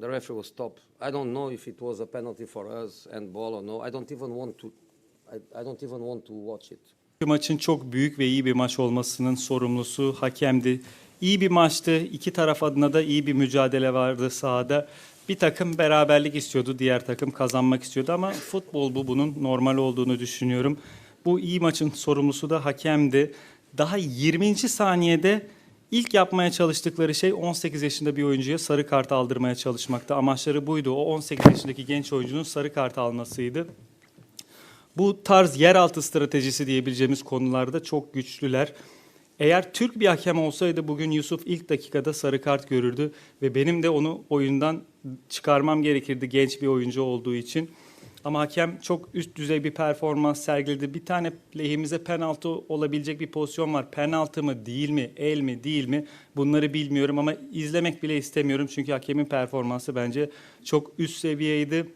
the referee will stop. I don't know if it was a penalty for us and ball or no. I don't even want to. I, I don't even want to watch it. Maçın çok büyük ve iyi bir maç olmasının sorumlusu hakemdi. İyi bir maçtı. İki taraf adına da iyi bir mücadele vardı sahada. Bir takım beraberlik istiyordu, diğer takım kazanmak istiyordu ama futbol bu bunun normal olduğunu düşünüyorum. Bu iyi maçın sorumlusu da hakemdi. Daha 20. saniyede ilk yapmaya çalıştıkları şey 18 yaşında bir oyuncuya sarı kart aldırmaya çalışmakta. Amaçları buydu. O 18 yaşındaki genç oyuncunun sarı kart almasıydı. Bu tarz yeraltı stratejisi diyebileceğimiz konularda çok güçlüler. Eğer Türk bir hakem olsaydı bugün Yusuf ilk dakikada sarı kart görürdü ve benim de onu oyundan çıkarmam gerekirdi genç bir oyuncu olduğu için. Ama hakem çok üst düzey bir performans sergiledi. Bir tane lehimize penaltı olabilecek bir pozisyon var. Penaltı mı, değil mi, el mi, değil mi? Bunları bilmiyorum ama izlemek bile istemiyorum. Çünkü hakemin performansı bence çok üst seviyeydi.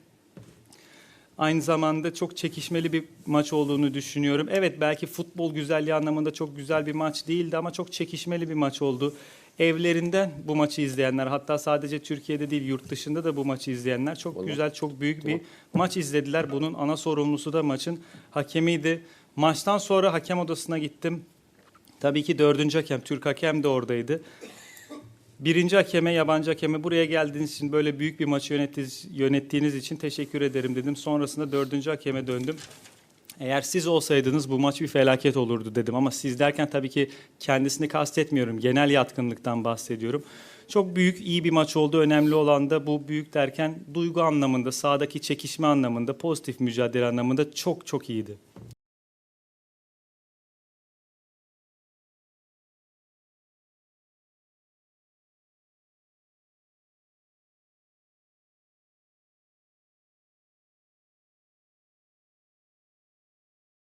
Aynı zamanda çok çekişmeli bir maç olduğunu düşünüyorum. Evet belki futbol güzelliği anlamında çok güzel bir maç değildi ama çok çekişmeli bir maç oldu. Evlerinden bu maçı izleyenler hatta sadece Türkiye'de değil yurt dışında da bu maçı izleyenler çok güzel çok büyük bir maç izlediler. Bunun ana sorumlusu da maçın hakemiydi. Maçtan sonra hakem odasına gittim. Tabii ki dördüncü hakem Türk hakem de oradaydı. Birinci hakeme, yabancı hakeme buraya geldiğiniz için böyle büyük bir maçı yönettiğiniz, yönettiğiniz için teşekkür ederim dedim. Sonrasında dördüncü hakeme döndüm. Eğer siz olsaydınız bu maç bir felaket olurdu dedim. Ama siz derken tabii ki kendisini kastetmiyorum. Genel yatkınlıktan bahsediyorum. Çok büyük, iyi bir maç oldu. Önemli olan da bu büyük derken duygu anlamında, sahadaki çekişme anlamında, pozitif mücadele anlamında çok çok iyiydi.